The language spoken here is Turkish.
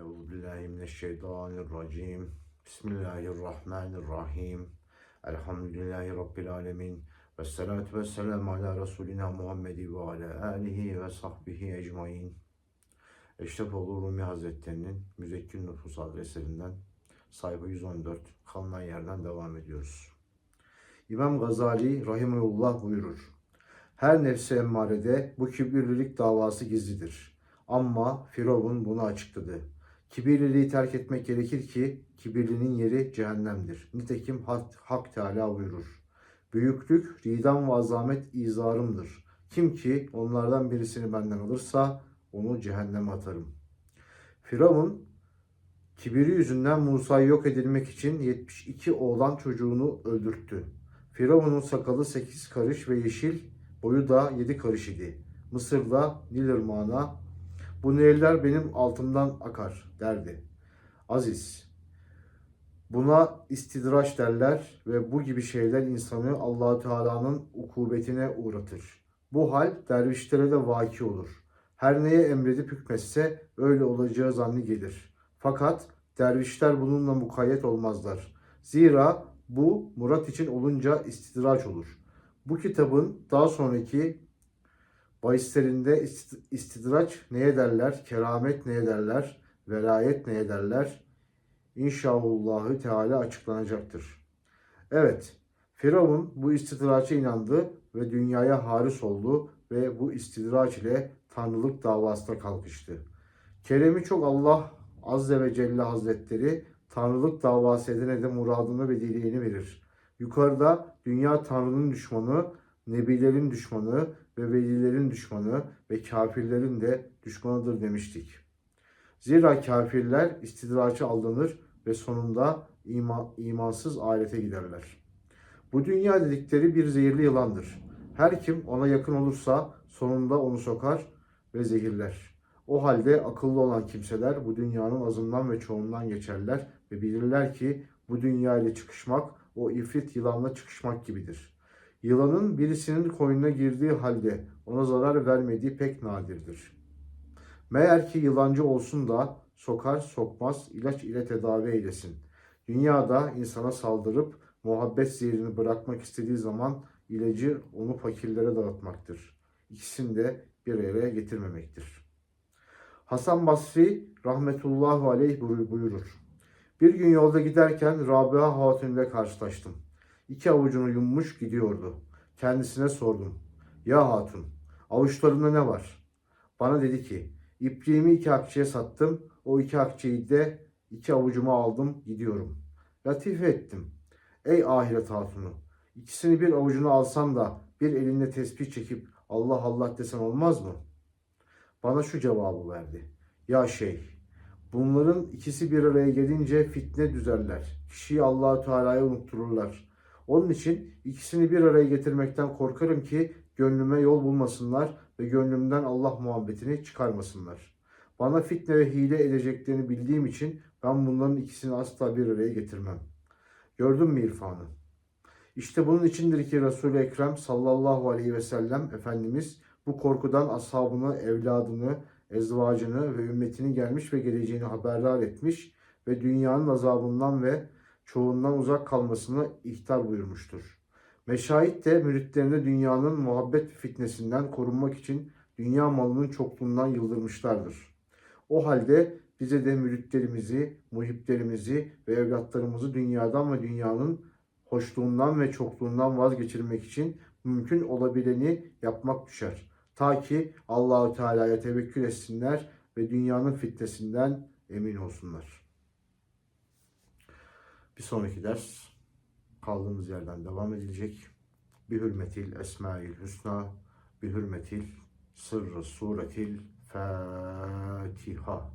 Euzu billahi mineşşeytanirracim. Bismillahirrahmanirrahim. Elhamdülillahi rabbil alamin. Ve salatu ve selamu ala Resulina Muhammedi ve ala alihi ve sahbihi ecmain. Eşrefoğlu Rumi Hazretleri'nin Müzekkir Nüfus adreslerinden sayfa 114 kalınan yerden devam ediyoruz. İmam Gazali Rahimullah buyurur. Her nefse emmarede bu kibirlilik davası gizlidir. Ama Firavun bunu açıkladı. Kibirliliği terk etmek gerekir ki kibirlinin yeri cehennemdir. Nitekim Hak, Hak Teala buyurur. Büyüklük, ridam ve azamet izarımdır. Kim ki onlardan birisini benden alırsa onu cehenneme atarım. Firavun kibiri yüzünden Musa'yı yok edilmek için 72 oğlan çocuğunu öldürttü. Firavun'un sakalı 8 karış ve yeşil, boyu da 7 karış idi. Mısır'da Nil Irmağı'na bu nehirler benim altımdan akar derdi. Aziz. Buna istidraç derler ve bu gibi şeyler insanı Allahu Teala'nın ukubetine uğratır. Bu hal dervişlere de vaki olur. Her neye emredip hükmetse öyle olacağı zannı gelir. Fakat dervişler bununla mukayyet olmazlar. Zira bu murat için olunca istidraç olur. Bu kitabın daha sonraki bahislerinde ist- istidraç neye derler, keramet neye derler, velayet neye derler, İnşallahü Teala açıklanacaktır. Evet, Firavun bu istidraça inandı ve dünyaya haris oldu ve bu istidraç ile tanrılık davasına kalkıştı. Keremi çok Allah Azze ve Celle Hazretleri tanrılık davası edene de muradını ve dileğini verir. Yukarıda dünya tanrının düşmanı, nebilerin düşmanı ve velilerin düşmanı ve kafirlerin de düşmanıdır demiştik. Zira kafirler istidraça aldanır ve sonunda ima, imansız ahirete giderler. Bu dünya dedikleri bir zehirli yılandır. Her kim ona yakın olursa sonunda onu sokar ve zehirler. O halde akıllı olan kimseler bu dünyanın azından ve çoğundan geçerler ve bilirler ki bu dünya ile çıkışmak o ifrit yılanla çıkışmak gibidir. Yılanın birisinin koynuna girdiği halde ona zarar vermediği pek nadirdir. Meğer ki yılancı olsun da sokar sokmaz ilaç ile tedavi eylesin. Dünyada insana saldırıp muhabbet zehrini bırakmak istediği zaman ilacı onu fakirlere dağıtmaktır. İkisini de bir araya getirmemektir. Hasan Basri rahmetullahu aleyh buyurur. Bir gün yolda giderken Rabia Hatun ile karşılaştım. İki avucunu yummuş gidiyordu. Kendisine sordum. Ya Hatun, avuçlarında ne var? Bana dedi ki, ipliğimi iki akçeye sattım. O iki akçeyi de iki avucuma aldım, gidiyorum. Latife ettim. Ey ahiret hatunu, ikisini bir avucuna alsan da bir elinle tesbih çekip Allah Allah desen olmaz mı? Bana şu cevabı verdi. Ya şeyh, bunların ikisi bir araya gelince fitne düzerler. Kişiyi Allahu Teala'ya unuttururlar. Onun için ikisini bir araya getirmekten korkarım ki gönlüme yol bulmasınlar ve gönlümden Allah muhabbetini çıkarmasınlar. Bana fitne ve hile edeceklerini bildiğim için ben bunların ikisini asla bir araya getirmem. Gördün mü irfanı? İşte bunun içindir ki Resul-i Ekrem sallallahu aleyhi ve sellem Efendimiz bu korkudan ashabını, evladını, ezvacını ve ümmetini gelmiş ve geleceğini haberdar etmiş ve dünyanın azabından ve çoğundan uzak kalmasını ihtar buyurmuştur. Meşahit de müritlerine dünyanın muhabbet fitnesinden korunmak için dünya malının çokluğundan yıldırmışlardır. O halde bize de müritlerimizi, muhiplerimizi ve evlatlarımızı dünyadan ve dünyanın hoşluğundan ve çokluğundan vazgeçirmek için mümkün olabileni yapmak düşer. Ta ki Allahu Teala'ya tevekkül etsinler ve dünyanın fitnesinden emin olsunlar. Bir sonraki ders kaldığımız yerden devam edilecek. Bir hürmetil esmail hüsna, bir hürmetil sırrı suretil Fatiha.